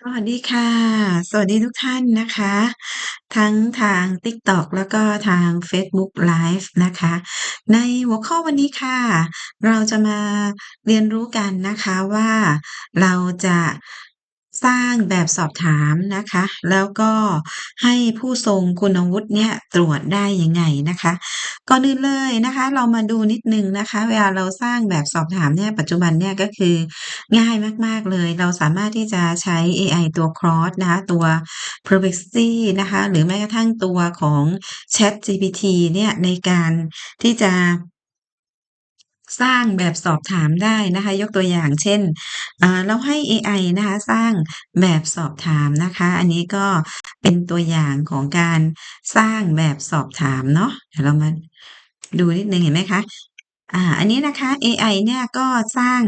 สวัสดีค่ะ สวัสดีทุกท่านนะคะ ทั้งทาง TikTok แล้วก็ทางเฟซบุ๊กไลฟ์นะคะ ในหัวข้อวันนี้ค่ะ เราจะมาเรียนรู้กันนะคะว่า เราจะ สร้างแบบสอบถามนะคะ แล้วก็ให้ผู้ทรงคุณวุฒิเนี่ยตรวจได้ยังไงนะคะ ก่อนอื่นเลยนะคะ เรามาดูนิดนึงนะคะ เวลาเราสร้างแบบสอบถามเนี่ยปัจจุบันเนี่ยก็คือง่ายมากๆเลย เราสามารถที่จะใช้เอไอตัว Claude นะคะตัว Perplexity นะคะ หรือแม้กระทั่งตัวของ ChatGPT เนี่ยในการที่จะ สร้างแบบสอบถามได้นะคะ ยกตัวอย่างเช่นเราให้เอไอนะคะ สร้างแบบสอบถามนะคะ อันนี้ก็เป็นตัวอย่างของการสร้างแบบสอบถามเนาะเดี๋ยวเรามาดูนิดนึงเห็นไหมคะ? อ่า อันนี้นะคะเอไอเนี่ยก็สร้าง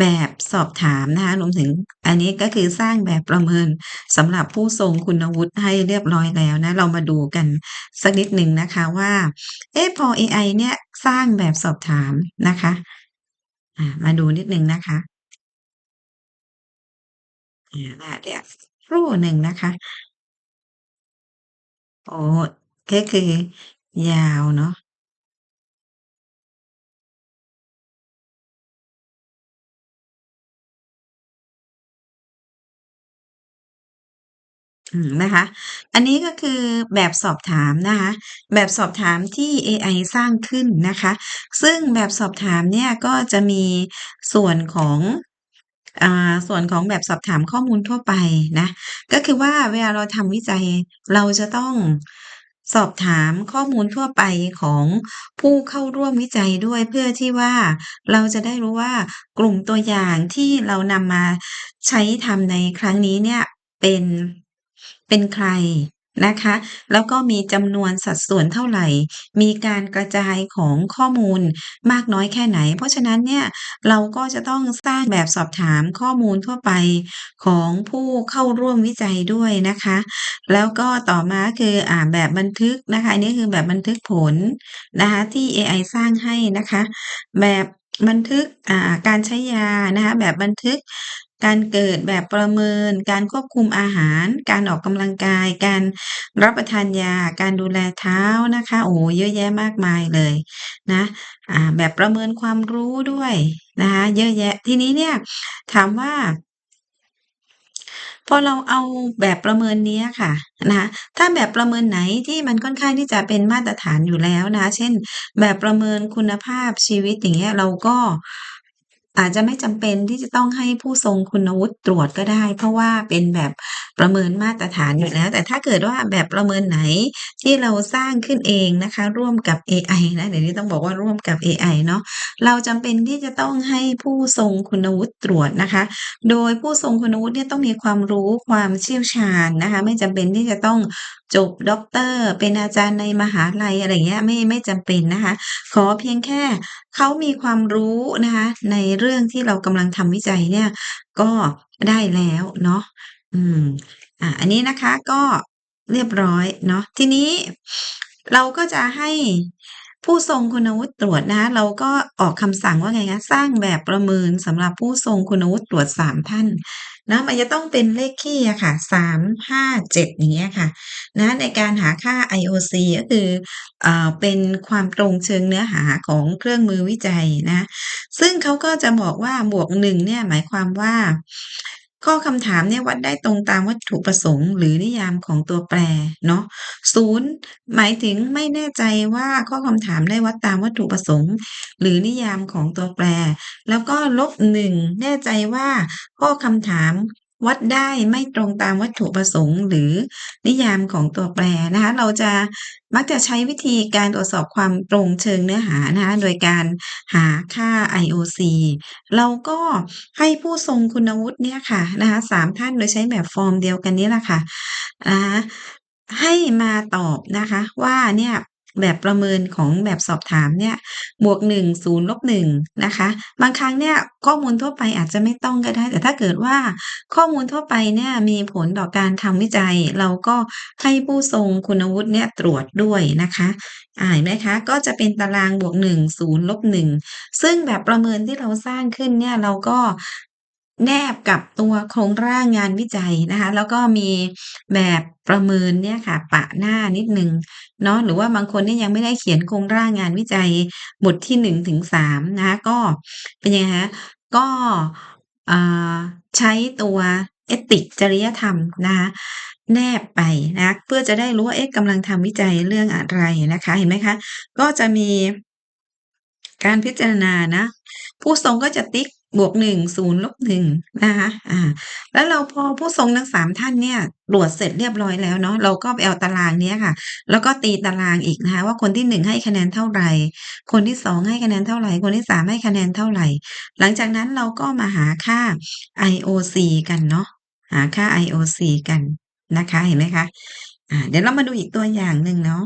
แบบสอบถามนะคะรวมถึงอันนี้ก็คือสร้างแบบประเมินสำหรับผู้ทรงคุณวุฒิให้เรียบร้อยแล้วนะ เรามาดูกันสักนิดหนึ่งนะคะว่า เอ๊ะพอเอไอเนี่ยสร้างแบบสอบถามนะคะ อ่า มาดูนิดหนึ่งนะคะอาค่ะเดี๋ยวรูหนึ่งนะคะ โอ๋อก็คือยาวเนาะ อืม นะคะ อันนี้ก็คือแบบสอบถามนะคะ แบบสอบถามที่เอไอสร้างขึ้นนะคะ ซึ่งแบบสอบถามเนี่ยก็จะมีส่วนของ อ่า ส่วนของแบบสอบถามข้อมูลทั่วไปนะ ก็คือว่าเวลาเราทำวิจัยเราจะต้องสอบถามข้อมูลทั่วไปของผู้เข้าร่วมวิจัยด้วย เพื่อที่ว่าเราจะได้รู้ว่ากลุ่มตัวอย่างที่เรานำมาใช้ทำในครั้งนี้เนี่ยเป็น เป็นใครนะคะ แล้วก็มีจำนวนสัดส่วนเท่าไหร่ มีการกระจายของข้อมูลมากน้อยแค่ไหน เพราะฉะนั้นเนี่ยเราก็จะต้องสร้างแบบสอบถามข้อมูลทั่วไปของผู้เข้าร่วมวิจัยด้วยนะคะ แล้วก็ต่อมาก็คืออ่าแบบบันทึกนะคะอันนี้คือแบบบันทึกผลนะคะที่เอไอสร้างให้นะคะ แบบบันทึกการใช้ยานะคะแบบบันทึก การเกิดแบบประเมิน การควบคุมอาหาร การออกกำลังกาย การรับประทานยา การดูแลเท้านะคะ โอ้เยอะแยะมากมายเลยนะอ่าแบบประเมินความรู้ด้วยนะคะเยอะแยะทีนี้เนี่ยถามว่าพอเราเอาแบบประเมินนี้ค่ะนะถ้าแบบประเมินไหนที่มันค่อนข้างที่จะเป็นมาตรฐานอยู่แล้วนะ เช่น แบบประเมินคุณภาพชีวิตอย่างเงี้ยเราก็ อาจจะไม่จำเป็นที่จะต้องให้ผู้ทรงคุณวุฒิตรวจก็ได้ เพราะว่าเป็นแบบประเมินมาตรฐานอยู่แล้ว แต่ถ้าเกิดว่าแบบประเมินไหนที่เราสร้างขึ้นเองนะคะ ร่วมกับเอไอนะเดี๋ยวนี้ต้องบอกว่าร่วมกับเอไอเนาะเราจำเป็นที่จะต้องให้ผู้ทรงคุณวุฒิตรวจนะคะ โดยผู้ทรงคุณวุฒิเนี่ยต้องมีความรู้ความเชี่ยวชาญนะคะ ไม่จำเป็นที่จะต้องจบด็อกเตอร์ เป็นอาจารย์ในมหาลัยอะไรเงี้ยไม่ไม่จำเป็นนะคะ ขอเพียงแค่เขามีความรู้นะคะในเรื่องที่เรากำลังทำวิจัยเนี่ยก็ได้แล้วเนาะอืมอ่าอันนี้นะคะก็เรียบร้อยเนาะทีนี้เราก็จะให้ผู้ทรงคุณวุฒิตรวจนะ เราก็ออกคำสั่งว่าไงคะสร้างแบบประเมินสำหรับผู้ทรงคุณวุฒิตรวจ3ท่าน นะมันจะต้องเป็นเลขคี่อะค่ะ3 5 7อย่างเงี้ยค่ะนะในการหาค่า IOC ก็คืออ่าเป็นความตรงเชิงเนื้อหาของเครื่องมือวิจัยนะ ซึ่งเขาก็จะบอกว่าบวกหนึ่งเนี่ยหมายความว่า ข้อคำถามเนี่ยวัดได้ตรงตามวัตถุประสงค์ หรือนิยามของตัวแปรเนาะศูนย์หมายถึงไม่แน่ใจว่าข้อคำถามได้วัดตามวัตถุประสงค์ หรือนิยามของตัวแปร แล้วก็ลบหนึ่งแน่ใจว่าข้อคำถาม วัดได้ไม่ตรงตามวัตถุประสงค์ หรือนิยามของตัวแปรนะคะ เราจะมักจะใช้วิธีการตรวจสอบความตรงเชิงเนื้อหานะคะโดยการหาค่า IOC เราก็ให้ผู้ทรงคุณวุฒิเนี่ยค่ะนะคะ3ท่านโดยใช้แบบฟอร์มเดียวกันนี้แหละค่ะนะคะให้มาตอบนะคะว่าเนี่ย แบบประเมินของแบบสอบถามเนี่ยบวก1 0ลบ1นะคะ บางครั้งเนี่ยข้อมูลทั่วไปอาจจะไม่ต้องก็ได้ แต่ถ้าเกิดว่าข้อมูลทั่วไปเนี่ยมีผลต่อการทำวิจัย เราก็ให้ผู้ทรงคุณวุฒิเนี่ยตรวจด้วยนะคะอ่าเห็นไหมคะก็จะเป็นตารางบวก1 0ลบ1ซึ่งแบบประเมินที่เราสร้างขึ้นเนี่ยเราก็ แนบกับตัวโครงร่างงานวิจัยนะคะ แล้วก็มีแบบประเมินเนี่ยค่ะ ปะหน้านิดหนึ่งเนาะหรือว่าบางคนเนี่ยยังไม่ได้เขียนโครงร่างงานวิจัยบทที่1-3นะคะก็เป็นยังไงคะก็อ่าใช้ตัว Ethics จริยธรรมนะคะแนบไปนะเพื่อจะได้รู้ว่าเอ๊ะกำลังทำวิจัยเรื่องอะไรนะคะ เห็นไหมคะ ก็จะมีการพิจารณานะ ผู้ทรงก็จะติ๊ก +1 0 -1 นะคะอ่า แล้วเราพอผู้ทรงทั้ง3ท่านเนี่ยตรวจเสร็จเรียบร้อยแล้วเนาะเราก็ไปเอาตารางเนี้ยค่ะ แล้วก็ตีตารางอีกนะคะว่าคนที่1ให้คะแนนเท่าไหร่ คนที่2ให้คะแนนเท่าไหร่ คนที่3ให้คะแนนเท่าไหร่ หลังจากนั้นเราก็มาหาค่า IOC กันเนาะหาค่า IOC กันนะคะเห็นไหมคะอ่าเดี๋ยวเรามาดูอีกตัวอย่างหนึ่งเนาะ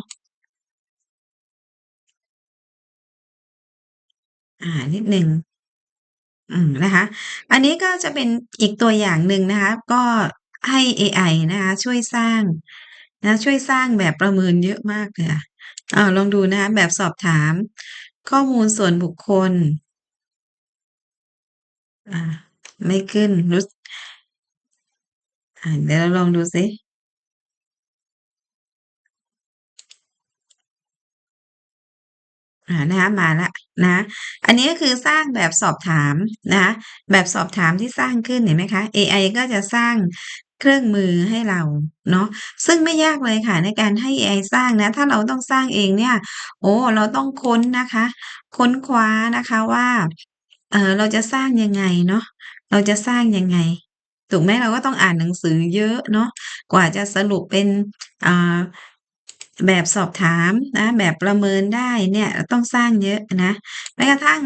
อ่านิดหนึ่ง อืม นะคะ อันนี้ก็จะเป็นอีกตัวอย่างหนึ่งนะคะ ก็ให้เอไอนะคะ ช่วยสร้างนะ ช่วยสร้างแบบประเมินเยอะมากเลยอะ อ่า ลองดูนะคะ แบบสอบถาม ข้อมูลส่วนบุคคล อา ไม่ขึ้น รู้ อ่า เดี๋ยวเราลองดูซิ อ่านะคะมาแล้วนะอันนี้ก็คือสร้างแบบสอบถามนะแบบสอบถามที่สร้างขึ้นเห็นไหมคะเอไอก็จะสร้างเครื่องมือให้เราเนาะซึ่งไม่ยากเลยค่ะในการให้เอไอสร้างนะ ถ้าเราต้องสร้างเองเนี่ย โอ้เราต้องค้นนะคะ ค้นคว้านะคะว่าเออเราจะสร้างยังไงเนาะเราจะสร้างยังไงถูกไหมเราก็ต้องอ่านหนังสือเยอะเนาะกว่าจะสรุปเป็นอ่า แบบสอบถามนะ แบบประเมินได้เนี่ยต้องสร้างเยอะนะแม้กระทั่ง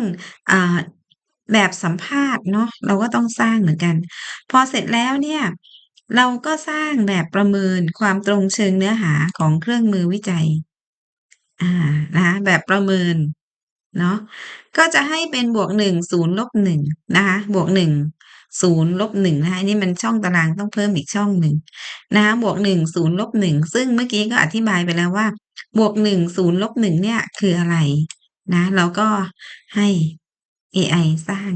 อ่าแบบสัมภาษณ์เนาะเราก็ต้องสร้างเหมือนกัน พอเสร็จแล้วเนี่ย เราก็สร้างแบบประเมินความตรงเชิงเนื้อหาของเครื่องมือวิจัยอานะคะแบบประเมินเนาะก็จะให้เป็น +1 0 -1 นะคะ +1 0 -1 นะคะอันนี้มันช่องตารางต้องเพิ่มอีกช่องหนึ่งนะคะ +1 0 -1 ซึ่งเมื่อกี้ก็อธิบายไปแล้วว่า +1 0 -1 เนี่ยคืออะไรนะเราก็ให้เอไอสร้าง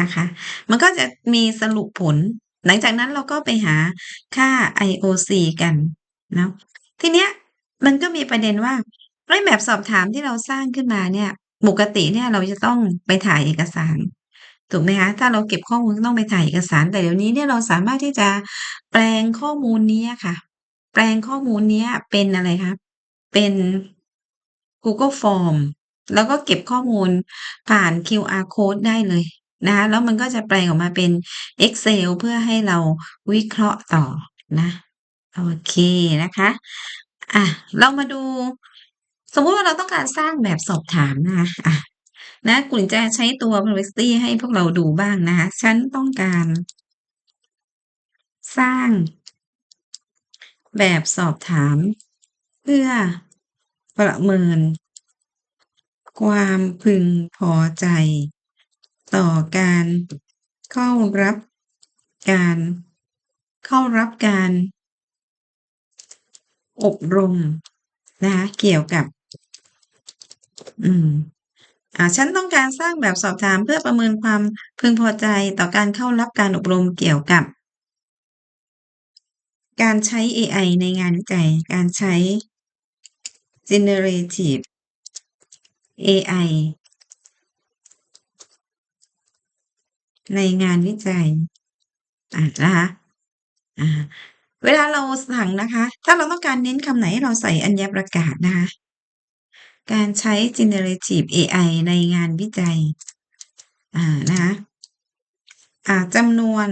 นะคะ มันก็จะมีสรุปผล หลังจากนั้นเราก็ไปหาค่า IOC กันนะทีเนี้ยมันก็มีประเด็นว่าเฮ้แบบสอบถามที่เราสร้างขึ้นมาเนี่ย ปกติเนี่ยเราจะต้องไปถ่ายเอกสาร ถูกไหมคะถ้าเราเก็บข้อมูลต้องไปถ่ายเอกสาร แต่เดี๋ยวนี้เนี่ยเราสามารถที่จะแปลงข้อมูลนี้ค่ะ แปลงข้อมูลนี้เป็นอะไรคะเป็น Google Form แล้วก็เก็บข้อมูลผ่าน QR Code ได้เลยนะคะแล้วมันก็จะแปลงออกมาเป็น Excel เพื่อให้เราวิเคราะห์ต่อนะโอเคนะคะอะเรามาดู สมมุติว่าเราต้องการสร้างแบบสอบถามนะคะอะ นะขุนจะใช้ตัว Perplexity ให้พวกเราดูบ้างนะคะ ฉันต้องการ สร้าง แบบสอบถาม เพื่อประเมิน ความพึงพอใจ ต่อการเข้ารับการ เข้ารับการ อบรมนะคะเกี่ยวกับ อืม ฉันต้องการสร้างแบบสอบถามเพื่อประเมินความพึงพอใจต่อการเข้ารับการอบรมเกี่ยวกับ การใช้เอไอในงานวิจัย การใช้ Generative เอไอในงานวิจัยอ่านะคะอ่าเวลาเราสั่งนะคะ ถ้าเราต้องการเน้นคำไหนให้เราใส่อัญญประกาศนะคะ การใช้ Generative เอไอในงานวิจัย อ่า นะคะอ่าจำนวน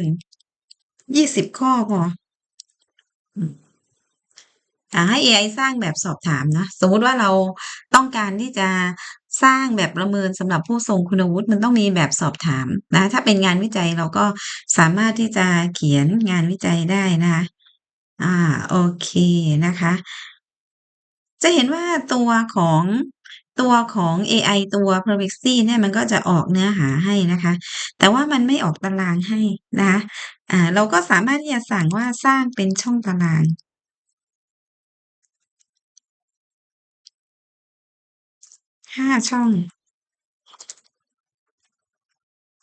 20ข้อพออ่าให้เอไอสร้างแบบสอบถามนะ สมมติว่าเราต้องการที่จะสร้างแบบประเมินสำหรับผู้ทรงคุณวุฒิมันต้องมีแบบสอบถามนะ ถ้าเป็นงานวิจัยเราก็สามารถที่จะเขียนงานวิจัยได้นะคะอ่า โอเคนะคะ จะเห็นว่าตัวของ ตัวของเอไอตัว Perplexity เนี่ยมันก็จะออกเนื้อหาให้นะคะ แต่ว่ามันไม่ออกตารางให้นะคะอ่าเราก็สามารถที่จะสั่งว่าสร้างเป็นช่องตาราง5ช่อง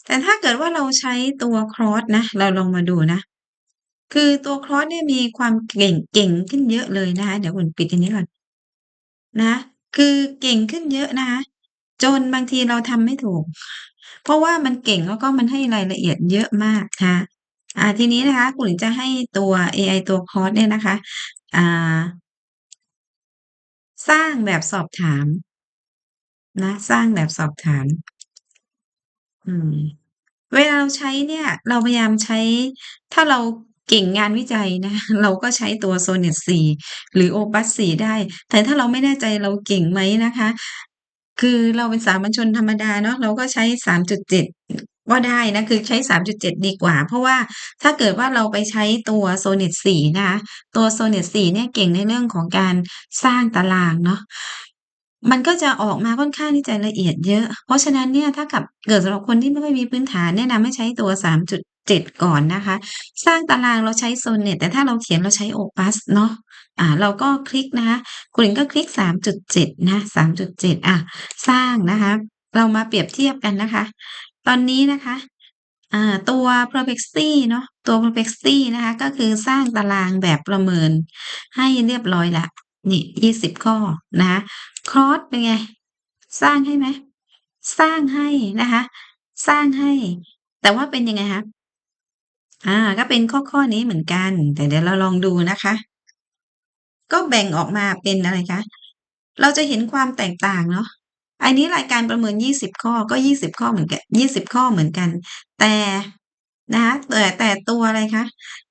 แต่ถ้าเกิดว่าเราใช้ตัว cross นะ เราลองมาดูนะ คือตัว cross เนี่ยมีความเก่งเก่งขึ้นเยอะเลยนะคะ เดี๋ยวอุ่นปิดอันนี้ก่อน นะ คือเก่งขึ้นเยอะนะคะ จนบางทีเราทำไม่ถูก เพราะว่ามันเก่งแล้วก็มันให้รายละเอียดเยอะมากนะคะอ่า ทีนี้นะคะคุณจะให้ตัวเอไอตัว cross เนี่ยนะคะ อ่า สร้างแบบสอบถามนะ สร้างแบบสอบถาม อืม เวลาเราใช้เนี่ย เราพยายามใช้ ถ้าเรา ก่งงานวิจัยนะ เราก็ใช้ตัว Sonnet 4 หรือ Opus 4 ได้ แต่ถ้าเราไม่แน่ใจเราเก่งไหมนะคะ คือเราเป็นสามัญชนธรรมดาเนาะเราก็ใช้ 3.7ก็ได้นะคือใช้ 3.7 ดีกว่า เพราะว่าถ้าเกิดว่าเราไปใช้ตัว Sonnet 4นะคะตัว Sonnet 4เนี่ยเก่งในเรื่องของการสร้างตารางเนาะมันก็จะออกมาค่อนข้างที่จะละเอียดเยอะ เพราะฉะนั้นเนี่ยถ้ากับเกิดสำหรับคนที่ไม่ค่อยมีพื้นฐานแนะนำให้ใช้ตัว 3.7ก่อนนะคะ สร้างตารางเราใช้ Sonnet แต่ถ้าเราเขียนเราใช้ Opus เนาะอ่าเราก็คลิกนะคะคุณหญิงก็คลิก 3.7 นะ 3.7 อ่าสร้างนะคะ เรามาเปรียบเทียบกันนะคะ ตอนนี้นะคะอ่าตัว Perplexity เนาะตัว Perplexity นะคะ ก็คือสร้างตารางแบบประเมินให้เรียบร้อยล้วนี่ 20 ข้อนะคะ Cross เป็นไง สร้างให้ไหม?สร้างให้นะคะ สร้างให้ แต่ว่าเป็นยังไงคะ? อ่า ก็เป็นข้อๆนี้เหมือนกัน แต่เดี๋ยวเราลองดูนะคะ ก็แบ่งออกมาเป็นอะไรคะ เราจะเห็นความแตกต่างเนาะ อันนี้รายการประเมิน20ข้อก็20ข้อเหมือนกัน20ข้อเหมือนกัน แต่นะคะแต่แต่ตัวอะไรคะ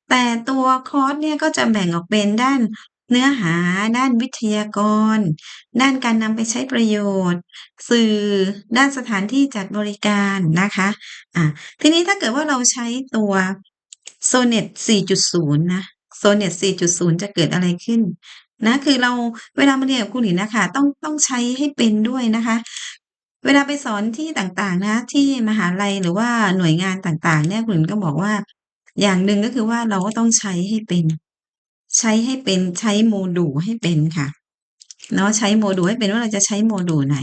แต่ตัว Cross เนี่ยก็จะแบ่งออกเป็นด้านเนื้อหา ด้านวิทยากร ด้านการนำไปใช้ประโยชน์ สื่อ ด้านสถานที่จัดบริการนะคะ อ่าทีนี้ถ้าเกิดว่าเราใช้ตัว Sonnet 4.0 นะ Sonnet 4.0 จะเกิดอะไรขึ้น?นะคือเราเวลามาเรียนกับครูหลินนะคะต้องต้องใช้ให้เป็นด้วยนะคะ เวลาไปสอนที่ต่างๆ นะ ที่มหาลัยหรือว่าหน่วยงานต่างๆ เนี่ยคุณหลินก็บอกว่า อย่างหนึ่งก็คือว่าเราก็ต้องใช้ให้เป็น ใช้ให้เป็นใช้โมดูลให้เป็นค่ะเนาะใช้โมดูลให้เป็นว่าเราจะใช้โมดูลไหน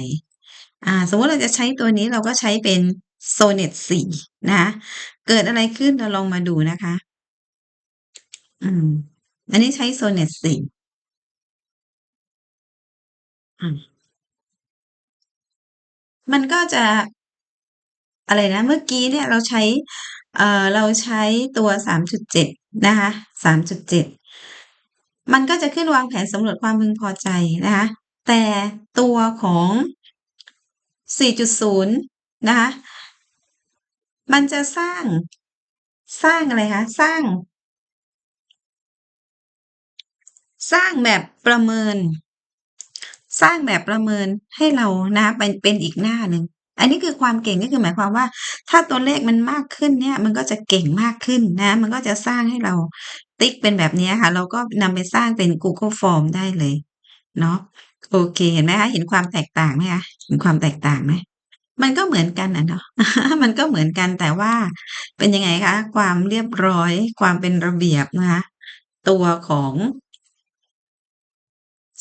อ่า สมมติเราจะใช้ตัวนี้เราก็ใช้เป็น Sonnet 4นะคะเกิดอะไรขึ้นเราลองมาดูนะคะ อืม อันนี้ใช้ Sonnet 4อืมมันก็จะอะไรนะ เมื่อกี้เนี่ยเราใช้ เอ่อ เราใช้ตัว3.7นะคะ3.7มันก็จะขึ้นวางแผนสำรวจความพึงพอใจนะคะ แต่ตัวของ 4.0 นะคะ มันจะสร้าง สร้างอะไรคะ สร้าง สร้างแบบประเมิน สร้างแบบประเมินให้เรานะเป็นเป็นอีกหน้าหนึ่งอันนี้คือความเก่งก็คือหมายความว่า ถ้าตัวเลขมันมากขึ้นเนี่ย มันก็จะเก่งมากขึ้นนะ มันก็จะสร้างให้เราติ๊กเป็นแบบนี้ค่ะ เราก็นำไปสร้างเป็น Google Form ได้เลย เนาะโอเค เห็นไหมคะ เห็นความแตกต่างไหมคะ เห็นความแตกต่างไหม? มันก็เหมือนกันอะเนาะมันก็เหมือนกันแต่ว่าเป็นยังไงคะ ความเรียบร้อย ความเป็นระเบียบนะคะ ตัวของ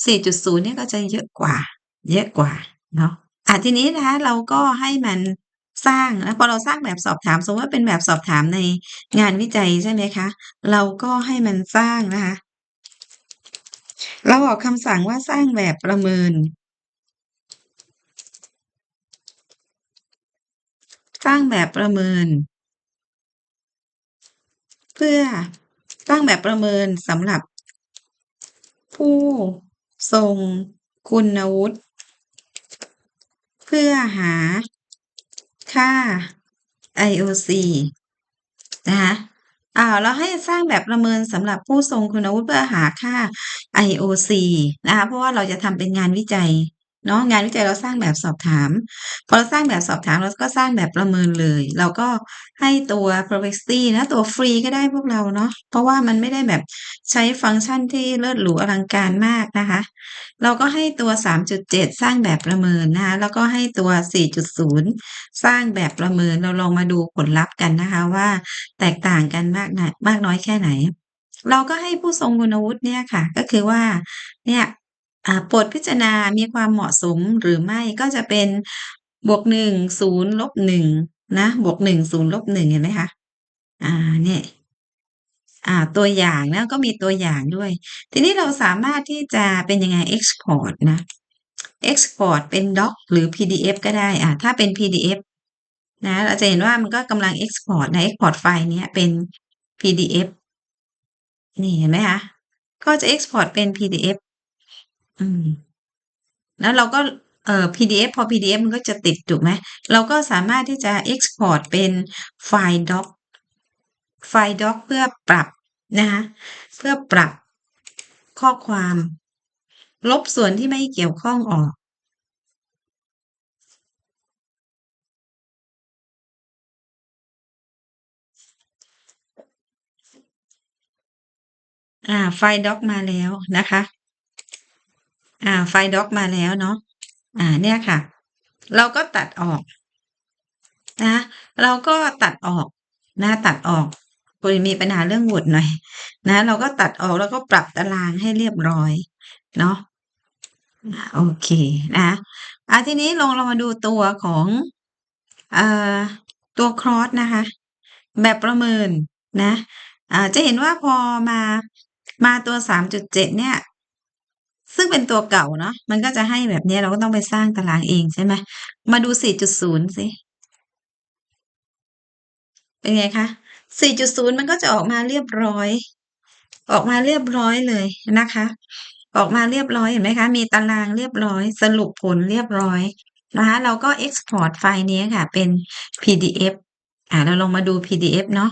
4.0 เนี่ยก็จะเยอะกว่า เยอะกว่าเนาะอ่าทีนี้นะคะเราก็ให้มันสร้างแล้วพอเราสร้างแบบสอบถามสมมติว่าเป็นแบบสอบถามในงานวิจัยใช่ไหมคะ เราก็ให้มันสร้างนะคะ เราออกคำสั่งว่าสร้างแบบประเมิน ร้างแบบประเมิน เพื่อสร้างแบบประเมินสำหรับ ผู้ทรงคุณวุฒิเพื่อหา ค่า IOC นะคะอ่าเราให้สร้างแบบประเมินสำหรับผู้ทรงคุณวุฒิเพื่อหาค่า IOC นะคะเพราะว่าเราจะทำเป็นงานวิจัย เนาะงานวิจัยเราสร้างแบบสอบถาม พอเราสร้างแบบสอบถามเราก็สร้างแบบประเมินเลย เราก็ให้ตัว Perplexity นะตัวฟรีก็ได้พวกเราเนาะเพราะว่ามันไม่ได้แบบใช้ฟังก์ชันที่เลิศหรูอลังการมากนะคะ เราก็ให้ตัว 3.7 สร้างแบบประเมินนะคะแล้วก็ให้ตัว 4.0 สร้างแบบประเมินเราลองมาดูผลลัพธ์กันนะคะว่าแตกต่างกันมากนายมากน้อยแค่ไหนเราก็ให้ผู้ทรงคุณวุฒิเนี่ยค่ะ ก็คือว่าเนี่ย อ่า โปรดพิจารณามีความเหมาะสมหรือไม่ก็จะเป็น +1 0 -1 นะ บวก 1 0 ลบ 1 เห็นไหมคะ อ่า เนี่ย อ่า ตัวอย่างนะ ก็มีตัวอย่างด้วย ทีนี้เราสามารถที่จะเป็นยังไง export นะ export เป็น doc หรือ PDF ก็ได้ อ่า ถ้าเป็น PDF นะ เราจะเห็นว่ามันก็กำลัง export นะ export ไฟล์นี้เป็น PDF นี่เห็นไหมคะ ก็จะ export เป็น PDF อืม แล้วเราก็เอ่อ PDF พอ PDF มันก็จะติดถูกไหม เราก็สามารถที่จะ export เป็นไฟล์ doc ไฟล์ doc เพื่อปรับนะคะเพื่อปรับข้อความ ลบส่วนที่ไม่เกี่ยวข้องออก อ่า ไฟล์ doc มาแล้วนะคะ อ่า ไฟล์ doc มาแล้วเนาะอ่า เนี่ยค่ะ เราก็ตัดออกนะเราก็ตัดออกนะตัดออกพอดีมีปัญหาเรื่อง Word หน่อย นะ เราก็ตัดออกแล้วก็ปรับตารางให้เรียบร้อย เนาะโอเคนะอ่าทีนี้ลองเรามาดูตัวของอ่าตัว cross นะคะ แบบประเมินนะอ่าจะเห็นว่าพอมามาตัว 3.7 เนี่ย ซึ่งเป็นตัวเก่าเนาะมันก็จะให้แบบนี้เราก็ต้องไปสร้างตารางเองใช่ไหมมาดู4.0สิเป็นไงคะ4.0มันก็จะออกมาเรียบร้อย ออกมาเรียบร้อยเลยนะคะ ออกมาเรียบร้อยเห็นไหมคะ มีตารางเรียบร้อย สรุปผลเรียบร้อยนะคะ เราก็ export ไฟล์นี้ค่ะ เป็น PDF อ่าเราลองมาดู PDF เนาะ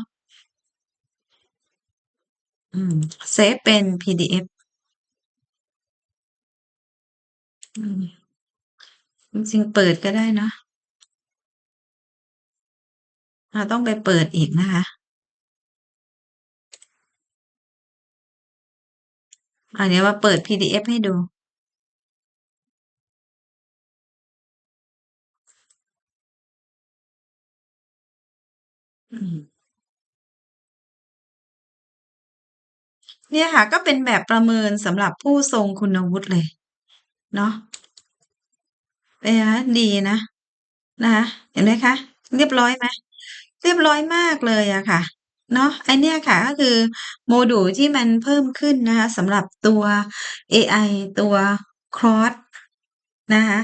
อืมเซฟเป็น PDF อืมจริงๆเปิดก็ได้เนาะอาต้องไปเปิดอีกนะคะอ่าเดี๋ยวมาเปิด PDF ให้ดู เนี่ยค่ะ ก็เป็นแบบประเมินสำหรับผู้ทรงคุณวุฒิเลย เนาะ เป็นไงคะดีนะนะคะเห็นไหมคะ เรียบร้อยไหมเรียบร้อยมากเลยอะค่ะเนาะไอเนี่ยค่ะก็คือโมดูลที่มันเพิ่มขึ้นนะคะสำหรับตัวเอไอตัว Claude นะคะ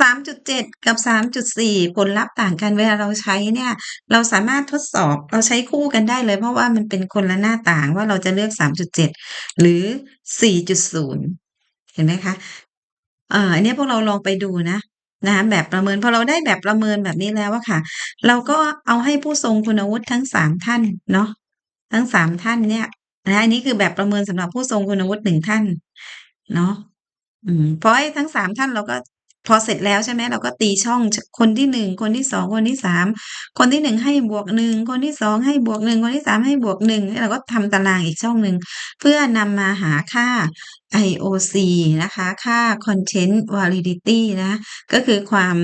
3.7กับ3.4ผลลัพธ์ต่างกันเวลาเราใช้เนี่ย เราสามารถทดสอบเราใช้คู่กันได้เลย เพราะว่ามันเป็นคนละหน้าต่างว่าเราจะเลือก3.7หรือ4.0เห็นไหมคะ เอ่อ อันเนี้ยพวกเราลองไปดูนะ นะคะ แบบประเมิน พอเราได้แบบประเมินแบบนี้แล้วอะค่ะ เราก็เอาให้ผู้ทรงคุณวุฒิทั้ง 3 ท่านเนาะ ทั้ง 3 ท่านเนี่ยนะคะอันนี้คือแบบประเมินสำหรับผู้ทรงคุณวุฒิ 1 ท่าน เนาะ อืม พอให้ทั้ง 3 ท่านเราก็ พอเสร็จแล้วใช่ไหมเราก็ตีช่องคนที่1คนที่2คนที่3คนที่1ให้บวก1คนที่2ให้บวก1คนที่3ให้บวก1แล้วเราก็ทำตารางอีกช่องหนึ่งเพื่อนำมาหาค่า IOC นะคะ ค่า Content Validity นะก็คือความ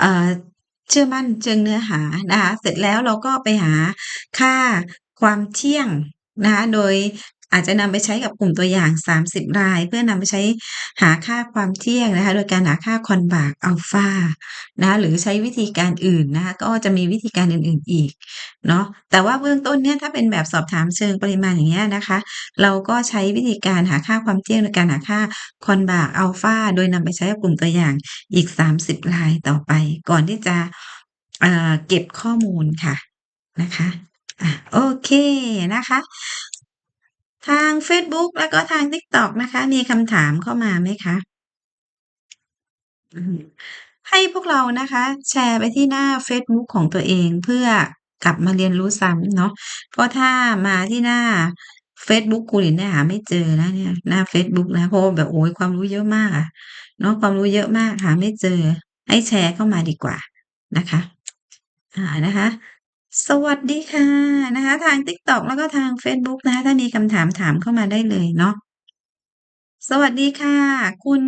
เอ่อเชื่อมั่นเชิงเนื้อหานะคะ เสร็จแล้วเราก็ไปหาค่าความเที่ยงนะคะโดย อาจจะนำไปใช้กับกลุ่มตัวอย่าง 30 ราย เพื่อนำไปใช้หาค่าความเที่ยงนะคะ โดยการหาค่า Converge Alpha นะคะหรือใช้วิธีการอื่นนะคะก็จะมีวิธีการอื่นๆอีกเนาะแต่ว่าเบื้องต้นเนี่ยถ้าเป็นแบบสอบถามเชิงปริมาณอย่างเงี้ยนะคะ เราก็ใช้วิธีการหาค่าความเที่ยงโดยการหาค่า Converge Alpha โดยนำไปใช้กับกลุ่มตัวอย่างอีก 30 รายต่อไป ก่อนที่จะเเก็บข้อมูลค่ะนะคะอ่าโอเคนะคะ ทางเฟซบุ๊กแล้วก็ทาง TikTok นะคะ มีคำถามเข้ามาไหมคะ?อืม ให้พวกเรานะคะ แชร์ไปที่หน้าเฟซบุ๊กของตัวเอง เพื่อกลับมาเรียนรู้ซ้ำเนาะ เพราะถ้ามาที่หน้าเฟซบุ๊กครูหลินเนี่ยหาไม่เจอนะเนี่ย หน้าเฟซบุ๊กนะ เพราะว่าแบบ โอ้โฮ ความรู้เยอะมากอะ เนาะ ความรู้เยอะมากหาไม่เจอ ให้แชร์เข้ามาดีกว่านะคะ อ่า นะคะ สวัสดีค่ะนะคะ ทาง TikTok แล้วก็ทางเฟซบุ๊กนะคะ ถ้ามีคำถามถามเข้ามาได้เลยเนาะสวัสดีค่ะ คุณ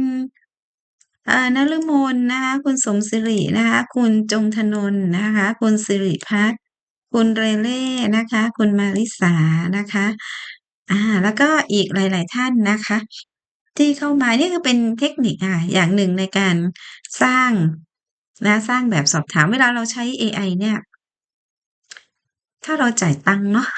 อ่านฤมลนะคะ คุณสมสิรินะคะ คุณจงธนนท์นะคะ คุณสิริพัฒน์คุณเรเล่นะคะ คุณมาริสานะคะ อ่า แล้วก็อีกหลาย ๆ ท่านนะคะ ที่เข้ามานี่คือเป็นเทคนิคอะอย่างหนึ่งในการสร้างนะสร้างแบบสอบถามเวลาเราใช้เอไอเนี่ย ถ้าเราจ่ายตังค์เนาะ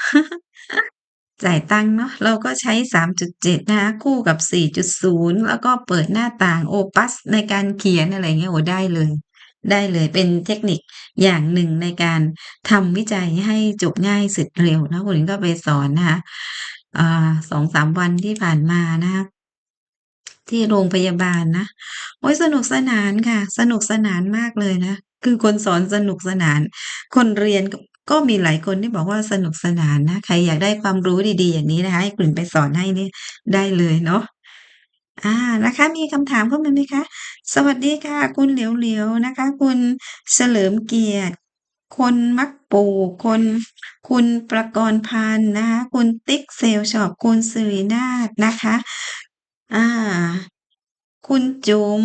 จ่ายตังค์เนาะเราก็ใช้ 3.7 นะคะคู่กับ 4.0 แล้วก็เปิดหน้าต่าง Opus ในการเขียนอะไรเงี้ยโอ้ได้เลย ได้เลยเป็นเทคนิคอย่างหนึ่งในการทำวิจัยให้จบง่ายเสร็จเร็วนะคุณหญิงก็ไปสอนนะคะสอ่า2-3วันที่ผ่านมานะคะที่โรงพยาบาลนะโอ๊ยสนุกสนานค่ะ สนุกสนานมากเลยนะคือคนสอนสนุกสนาน คนเรียน ก็มีหลายคนที่บอกว่าสนุกสนานนะ ใครอยากได้ความรู้ดีๆ อย่างนี้นะคะให้คุณหญิงไปสอนให้นี่ได้เลยเนาะอ่านะคะ มีคำถามเข้ามาไหมคะ?สวัสดีค่ะ คุณเหลียวๆนะคะ คุณเฉลิมเกียรติ คนมักปลูกคน คุณประกรณ์พันธ์นะคะคุณติ๊กเซลช็อปคุณสิรินาถนะคะอาคุณจุ๋ม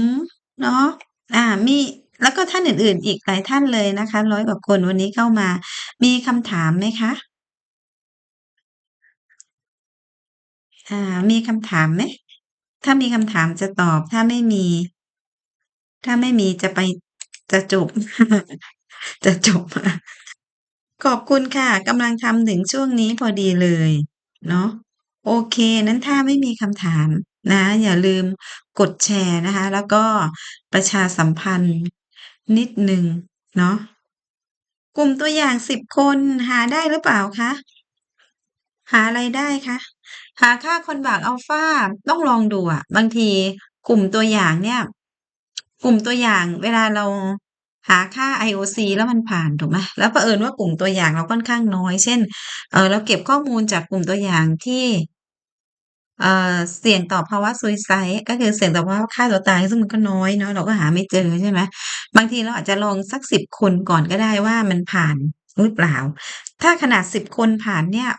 เนาะอ่ามี แล้วก็ท่านอื่น ๆ อีกหลายท่านเลยนะคะ100กว่าคนวันนี้เข้ามา มีคำถามไหมคะ?อ่า มีคำถามไหม?ถ้ามีคำถามจะตอบ ถ้าไม่มี ถ้าไม่มีจะไป จะจบ จะจบ ขอบคุณค่ะกำลังทำถึงช่วงนี้พอดีเลย เนาะโอเค นั้นถ้าไม่มีคำถามนะ อย่าลืมกดแชร์นะคะ แล้วก็ประชาสัมพันธ์ นิดหนึ่งเนาะกลุ่มตัวอย่าง10คนหาได้หรือเปล่าคะ?หาอะไรได้คะ?หาค่าคนบากอัลฟาต้องลองดูอะบางทีกลุ่มตัวอย่างเนี่ย กลุ่มตัวอย่างเวลาเราหาค่า IOC แล้วมันผ่านถูกไหมแล้วเผอิญว่ากลุ่มตัวอย่างเราค่อนข้างน้อย เช่น เออเราเก็บข้อมูลจากกลุ่มตัวอย่างที่ เอ่อ เสี่ยงต่อภาวะ Suicide ก็คือเสี่ยงต่อภาวะฆ่าตัวตาย ซึ่งมันก็น้อยเนาะ เราก็หาไม่เจอ ใช่ไหม บางทีเราอาจจะลองสัก 10 คนก่อนก็ได้ว่า มันผ่านหรือเปล่า ถ้าขนาด 10 คนผ่านเนี่ย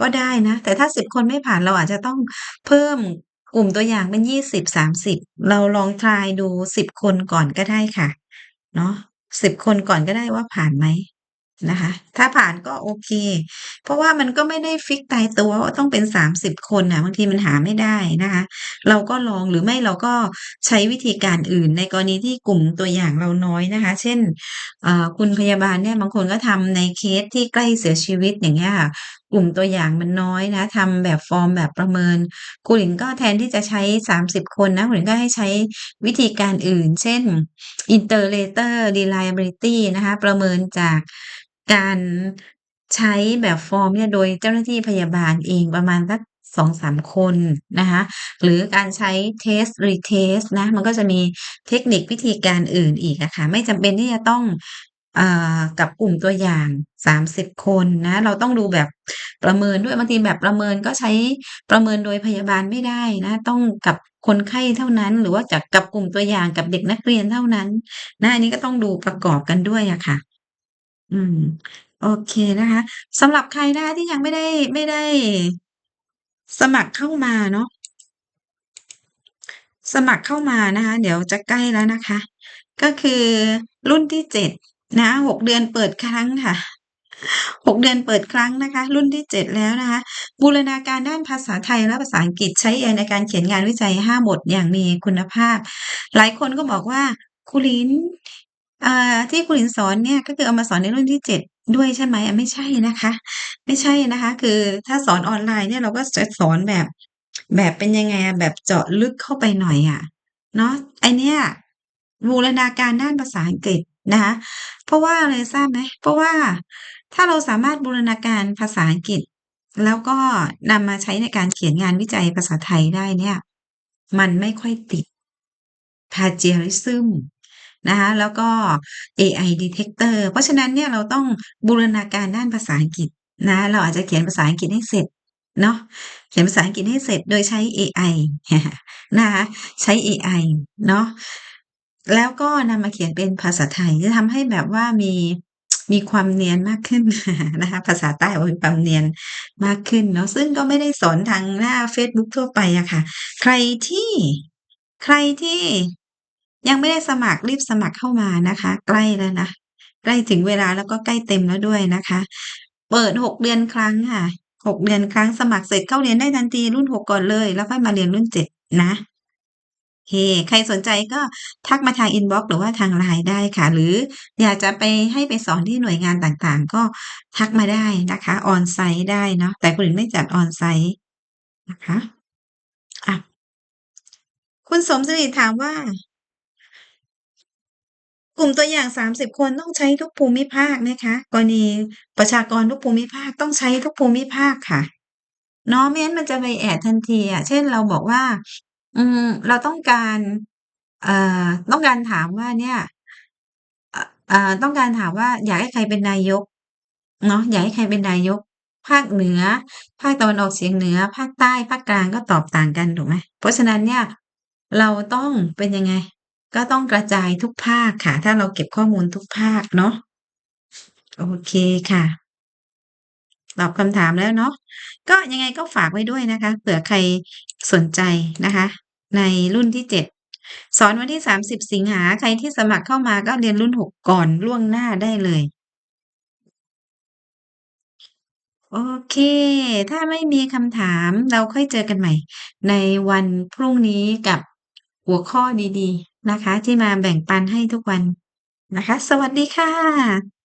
ก็ได้นะ แต่ถ้า 10 คนไม่ผ่าน เราอาจจะต้องเพิ่มกลุ่มตัวอย่างเป็น 20-30 เราลอง try ดู 10 คนก่อนก็ได้ค่ะ เนาะ 10 คนก่อนก็ได้ว่าผ่านไหม นะคะ ถ้าผ่านก็โอเค เพราะว่ามันก็ไม่ได้ฟิกตายตัวว่าต้องเป็น30คนนะบางทีมันหาไม่ได้นะคะ เราก็ลองหรือไม่เราก็ใช้วิธีการอื่น ในกรณีที่กลุ่มตัวอย่างเราน้อยนะคะ เช่นคุณพยาบาลเนี่ยบางคนก็ทำในเคสที่ใกล้เสียชีวิตอย่างเงี้ยค่ะกลุ่มตัวอย่างมันน้อยนะทำแบบฟอร์มแบบประเมินคุณหญิงก็แทนที่จะใช้ 30 คนนะคุณหญิงก็ให้ใช้วิธีการอื่น เช่น Inter-rater reliability นะคะ ประเมินจาก การใช้แบบฟอร์มเนี่ย โดยเจ้าหน้าที่พยาบาลเองประมาณสัก 2-3 คนนะคะ หรือการใช้ Test Retest นะ มันก็จะมีเทคนิควิธีการอื่นอีกอะค่ะ ไม่จำเป็นที่จะต้อง อ่า กับกลุ่มตัวอย่าง 30 คนนะ เราต้องดูแบบประเมินด้วย บางทีแบบประเมินก็ใช้ประเมินโดยพยาบาลไม่ได้นะ ต้องกับคนไข้เท่านั้น หรือว่าจากกับกลุ่มตัวอย่าง กับเด็กนักเรียนเท่านั้นนะ อันนี้ก็ต้องดูประกอบกันด้วยอะค่ะ อืม โอเคนะคะ สำหรับใครนะคะที่ยังไม่ได้ ไม่ได้ สมัครเข้ามาเนาะ สมัครเข้ามานะคะ เดี๋ยวจะใกล้แล้วนะคะ ก็คือรุ่นที่ 7 นะคะ6เดือนเปิดครั้งค่ะ 6 เดือนเปิดครั้งนะคะ รุ่นที่ 7 แล้วนะคะ บูรณาการด้านภาษาไทยและภาษาอังกฤษใช้เอไอในการเขียนงานวิจัย 5 บทอย่างมีคุณภาพ หลายคนก็บอกว่า"ครูหลิน อ่า ที่ครูหลินสอนเนี่ย ก็คือเอามาสอนในรุ่นที่ 7 ด้วยใช่ไหม?"ไม่ใช่นะคะ ไม่ใช่นะคะ คือถ้าสอนออนไลน์เนี่ย เราก็จะสอนแบบ แบบเป็นยังไงอะ แบบเจาะลึกเข้าไปหน่อยอะ เนาะ ไอ้เนี่ย บูรณาการด้านภาษาอังกฤษนะคะ เพราะว่าอะไรทราบไหม?เพราะว่าถ้าเราสามารถบูรณาการภาษาอังกฤษ แล้วก็นำมาใช้ในการเขียนงานวิจัยภาษาไทยได้เนี่ย มันไม่ค่อยติด plagiarism นะคะแล้วก็ AI detector เพราะฉะนั้นเนี่ยเราต้องบูรณาการด้านภาษาอังกฤษนะเราอาจจะเขียนภาษาอังกฤษให้เสร็จเนาะเขียนภาษาอังกฤษให้เสร็จโดยใช้เอไอนะคะใช้เอไอเนาะแล้วก็นำมาเขียนเป็นภาษาไทยจะทำให้แบบว่ามีมีความเนียนมากขึ้นนะคะภาษาใต้อมีความเนียนมากขึ้นเนาะซึ่งก็ไม่ได้สอนทางหน้าเฟซบุ๊กทั่วไปอะค่ะ ใครที่ใครที่ ยังไม่ได้สมัครรีบสมัครเข้ามานะคะ ใกล้แล้วนะ ใกล้ถึงเวลาแล้วก็ใกล้เต็มแล้วด้วยนะคะ เปิด6เดือนครั้งค่ะ6เดือนครั้งสมัครเสร็จเข้าเรียนได้ทันทีรุ่น6ก่อนเลย แล้วค่อยมาเรียนรุ่น7นะเคใครสนใจก็ทักมาทางอินบ็อกซ์หรือว่าทาง LINE ได้ค่ะ หรืออยากจะไปให้ไปสอนที่หน่วยงานต่างๆ ก็ทักมาได้นะคะ on-site ได้เนาะแต่คนอื่นไม่จัด on-site นะคะอะคุณสมสิริถามว่า กลุ่มตัวอย่าง 30 คนต้องใช้ทุกภูมิภาคนะคะกรณีประชากรทุกภูมิภาคต้องใช้ทุกภูมิภาคค่ะเนาะไม่งั้นมันจะไป add ทันทีอะ เช่นเราบอกว่า อืม เราต้องการ เอ่อ ต้องการถามว่าเนี่ยออ่าต้องการถามว่า อยากให้ใครเป็นนายก เนาะอยากให้ใครเป็นนายก ภาคเหนือ ภาคตะวันออกเฉียงเหนือ ภาคใต้ ภาคกลางก็ตอบต่างกันถูกไหมเพราะฉะนั้นเนี่ย เราต้องเป็นยังไง ก็ต้องกระจายทุกภาคค่ะ ถ้าเราเก็บข้อมูลทุกภาคเนาะโอเคค่ะ ตอบคำถามแล้วเนาะก็ยังไงก็ฝากไว้ด้วยนะคะ เผื่อใครสนใจนะคะ ในรุ่นที่7สอนวันที่ 30 สิงหาใครที่สมัครเข้ามาก็เรียนรุ่น 6 ก่อนล่วงหน้าได้เลย โอเค ถ้าไม่มีคำถามเราค่อยเจอกันใหม่ ในวันพรุ่งนี้กับ หัวข้อดีๆ นะคะ ที่มาแบ่งปันให้ทุกวันนะคะ สวัสดีค่ะ